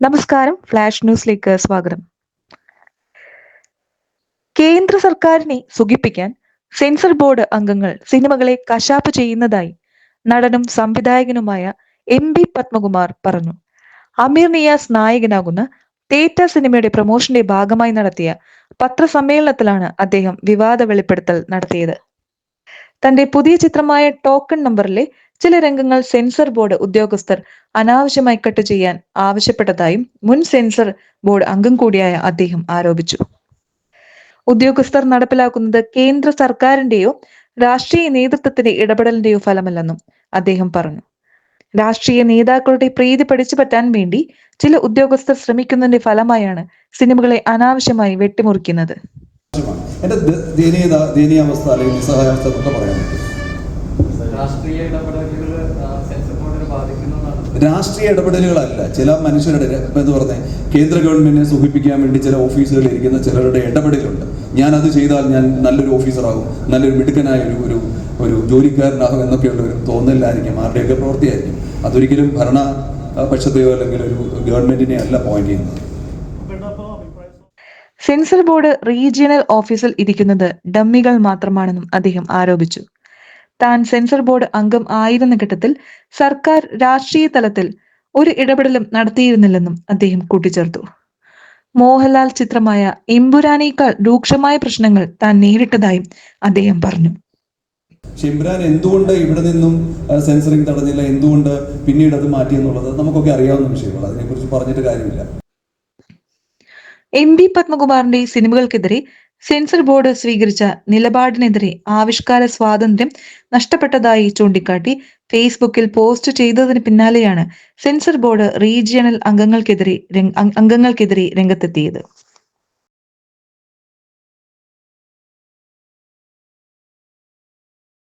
നമസ്കാരം ഫ്ലാഷ് ന്യൂസിലേക്ക് സ്വാഗതം. കേന്ദ്ര സർക്കാരിനെ സുഖിപ്പിക്കാൻ സെൻസർ ബോർഡ് അംഗങ്ങൾ സിനിമകളെ കശാപ്പ് ചെയ്യുന്നതായി നടനും സംവിധായകനുമായ എം ബി പത്മകുമാർ പറഞ്ഞു. അമീർ നിയാസ് നായകനാകുന്ന തേറ്റ സിനിമയുടെ പ്രൊമോഷന്റെ ഭാഗമായി നടത്തിയ പത്രസമ്മേളനത്തിലാണ് അദ്ദേഹം വിവാദ വെളിപ്പെടുത്തൽ നടത്തിയത്. തന്റെ പുതിയ ചിത്രമായ ടോക്കൺ നമ്പറിലെ ചില രംഗങ്ങൾ സെൻസർ ബോർഡ് ഉദ്യോഗസ്ഥർ അനാവശ്യമായി കട്ട് ചെയ്യാൻ ആവശ്യപ്പെട്ടതായും മുൻ സെൻസർ ബോർഡ് അംഗം കൂടിയായ അദ്ദേഹം ആരോപിച്ചു. ഉദ്യോഗസ്ഥർ നടപ്പിലാക്കുന്നത് കേന്ദ്ര സർക്കാരിന്റെയോ രാഷ്ട്രീയ നേതൃത്വത്തിന്റെ ഇടപെടലിന്റെയോ ഫലമല്ലെന്നും അദ്ദേഹം പറഞ്ഞു. രാഷ്ട്രീയ നേതാക്കളുടെ പ്രീതി പിടിച്ചു പറ്റാൻ വേണ്ടി ചില ഉദ്യോഗസ്ഥർ ശ്രമിക്കുന്നതിന്റെ ഫലമായാണ് സിനിമകളെ അനാവശ്യമായി വെട്ടിമുറിക്കുന്നത്. എന്റെ എന്റെ ദ- ദയനീയത ദയനീയാവസ്ഥ അല്ലെങ്കിൽ നിസ്സഹായാവസ്ഥ എന്നൊക്കെ പറയാൻ പറ്റും. രാഷ്ട്രീയ ഇടപെടലുകൾ സെൻസർ ബോർഡിനെ ബാധിക്കുന്നതാണ് രാഷ്ട്രീയ ഇടപെടലുകളല്ല ചില മനുഷ്യരുടെ എന്ന് പറഞ്ഞാൽ കേന്ദ്ര ഗവൺമെന്റിനെ സുഖിപ്പിക്കാൻ വേണ്ടി ചില ഓഫീസുകളിൽ ഇരിക്കുന്ന ചിലരുടെ ഇടപെടലുണ്ട്. ഞാൻ അത് ചെയ്താൽ ഞാൻ നല്ലൊരു ഓഫീസറാകും നല്ലൊരു മിടുക്കനായ ഒരു ഒരു ഒരു ജോലിക്കാരനാകും എന്നൊക്കെയുള്ള ഒരു തോന്നലായിരിക്കും ആരുടെയൊക്കെ പ്രവൃത്തിയായിരിക്കും. അതൊരിക്കലും ഭരണ പക്ഷത്തെയോ അല്ലെങ്കിൽ ഒരു ഗവൺമെന്റിനെ അല്ല പോയിന്റ് ചെയ്യുന്നത്. സെൻസർ ബോർഡ് റീജിയണൽ ഓഫീസിൽ ഇരിക്കുന്നത് ഡമ്മികൾ മാത്രമാണെന്നും അദ്ദേഹം ആരോപിച്ചു. താൻ സെൻസർ ബോർഡ് അംഗം ആയിരുന്ന ഘട്ടത്തിൽ സർക്കാർ രാഷ്ട്രീയ തലത്തിൽ ഒരു ഇടപെടലും നടത്തിയിരുന്നില്ലെന്നും അദ്ദേഹം കൂട്ടിച്ചേർത്തു. മോഹൻലാൽ ചിത്രമായ എമ്പുരാനേക്കാൾ രൂക്ഷമായ പ്രശ്നങ്ങൾ താൻ നേരിട്ടതായും അദ്ദേഹം പറഞ്ഞു. ഷിംബ്രാൻ എന്തുകൊണ്ട് ഇവിടെ നിന്നും സെൻസറിങ് തടഞ്ഞില്ല? എന്തുകൊണ്ട് പിന്നീട് അത് മാറ്റി എന്നുള്ളത് നമുക്കൊക്കെ അറിയാവുന്ന വിഷയമാണ്. അതിനെക്കുറിച്ച് പറഞ്ഞിട്ട് കാര്യമില്ല. എം പി പത്മകുമാറിന്റെ സിനിമകൾക്കെതിരെ സെൻസർ ബോർഡ് സ്വീകരിച്ച നിലപാടിനെതിരെ ആവിഷ്കാര സ്വാതന്ത്ര്യം നഷ്ടപ്പെട്ടതായി ചൂണ്ടിക്കാട്ടി ഫേസ്ബുക്കിൽ പോസ്റ്റ് ചെയ്തതിന് പിന്നാലെയാണ് സെൻസർ ബോർഡ് റീജിയണൽ അംഗങ്ങൾക്കെതിരെ അംഗങ്ങൾക്കെതിരെ രംഗത്തെത്തിയത്.